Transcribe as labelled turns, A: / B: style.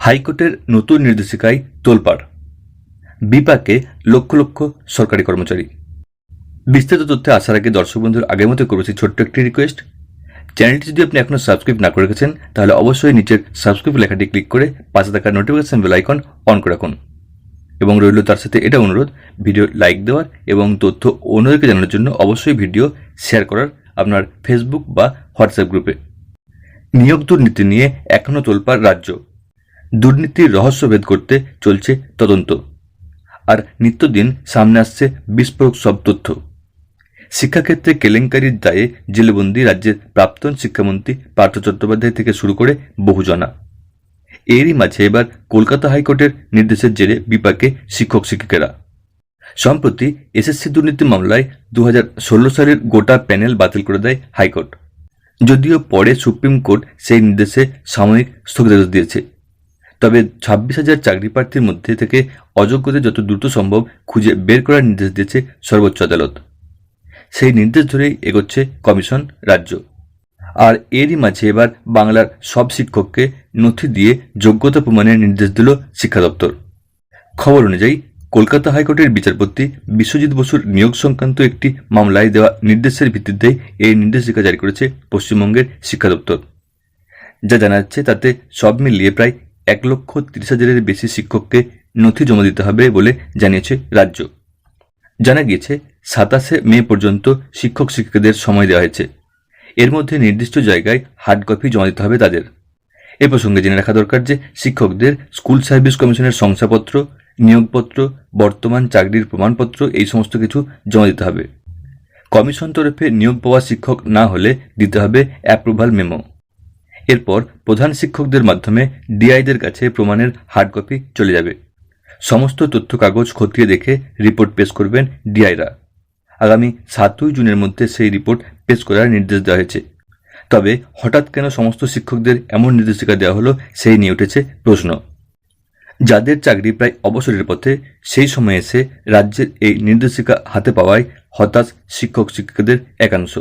A: হাইকোর্টের নতুন নির্দেশিকায় তোলপাড়। বিপাকে লক্ষ লক্ষ সরকারি কর্মচারী। বিস্তারিত তথ্যে আসার আগে দর্শক বন্ধুর আগের মতো করেছি ছোট্ট একটি রিকোয়েস্ট চ্যানেলটি যদি আপনি এখনও সাবস্ক্রাইব না করে রেখেছেন, তাহলে অবশ্যই নিচের সাবস্ক্রাইব লেখাটি ক্লিক করে পাশে থাকা নোটিফিকেশন বেল আইকন অন করে রাখুন। এবং রইল তার সাথে এটা অনুরোধ ভিডিও লাইক দেওয়ার এবং তথ্য অন্যদেরকে জানানোর জন্য অবশ্যই ভিডিও শেয়ার করার আপনার ফেসবুক বা হোয়াটসঅ্যাপ গ্রুপে নিয়োগ দুর্নীতি নিয়ে এখনও তোলপাড় রাজ্য। দুর্নীতির রহস্য ভেদ করতে চলছে তদন্ত। আর নিত্যদিন সামনে আসছে বিস্ফোরক সব তথ্য। শিক্ষাক্ষেত্রে কেলেঙ্কারির দায়ে জেলবন্দি রাজ্যের প্রাক্তন শিক্ষামন্ত্রী পার্থ চট্টোপাধ্যায় থেকে শুরু করে বহুজনা। এরই মাঝে এবার কলকাতা হাইকোর্টের নির্দেশের জেরে বিপাকে শিক্ষক শিক্ষিকারা। সম্প্রতি এসএসসি দুর্নীতি মামলায় দু হাজার ষোলো সালের গোটা প্যানেল বাতিল করে দেয় হাইকোর্ট। যদিও পরে সুপ্রিম কোর্ট সেই নির্দেশে সাময়িক স্থগিতাদেশ দিয়েছে। তবে ছাব্বিশ হাজার চাকরি প্রার্থীর মধ্যে থেকে অযোগ্যদের যত দ্রুত সম্ভব খুঁজে বের করার নির্দেশ দিয়েছে সর্বোচ্চ আদালত। সেই নির্দেশ ধরেই এগোচ্ছে কমিশন রাজ্য। আর এরই মাঝে এবার বাংলার সব শিক্ষককে নথি দিয়ে যোগ্যতা প্রমাণের নির্দেশ দিল শিক্ষা দপ্তর। খবর অনুযায়ী, কলকাতা হাইকোর্টের বিচারপতি বিশ্বজিৎ বসুর নিয়োগ সংক্রান্ত একটি মামলায় দেওয়া নির্দেশের ভিত্তিতে এই নির্দেশিকা জারি করেছে পশ্চিমবঙ্গের শিক্ষা দপ্তর। যা জানা যাচ্ছে তাতে সব মিলিয়ে প্রায় এক লক্ষ তিরিশ হাজারের বেশি শিক্ষককে নথি জমা দিতে হবে বলে জানিয়েছে রাজ্য। জানা গিয়েছে, সাতাশে মে পর্যন্ত শিক্ষক শিক্ষিকাদের সময় দেওয়া হয়েছে। এর মধ্যে নির্দিষ্ট জায়গায় হার্ড কপি জমা দিতে হবে তাদের। এ প্রসঙ্গে জেনে রাখা দরকার যে, শিক্ষকদের স্কুল সার্ভিস কমিশনের শংসাপত্র, নিয়োগপত্র, বর্তমান চাকরির প্রমাণপত্র এই সমস্ত কিছু জমা দিতে হবে। কমিশন তরফে নিয়োগ পাওয়া শিক্ষক না হলে দিতে হবে অ্যাপ্রুভাল মেমো এরপর প্রধান শিক্ষকদের মাধ্যমে ডিআইদের কাছে প্রমাণের হার্ড কপি চলে যাবে। সমস্ত তথ্য কাগজ খতিয়ে দেখে রিপোর্ট পেশ করবেন ডিআইরা। আগামী সাতই জুনের মধ্যে সেই রিপোর্ট পেশ করার নির্দেশ দেওয়া হয়েছে। তবে হঠাৎ কেন সমস্ত শিক্ষকদের এমন নির্দেশিকা দেওয়া হলো সেই নিয়ে উঠেছে প্রশ্ন। যাদের চাকরি প্রায় অবসরের পথে, সেই সময়ে এসে রাজ্যের এই নির্দেশিকা হাতে পাওয়ায় হতাশ শিক্ষক শিক্ষিকাদের একাংশ।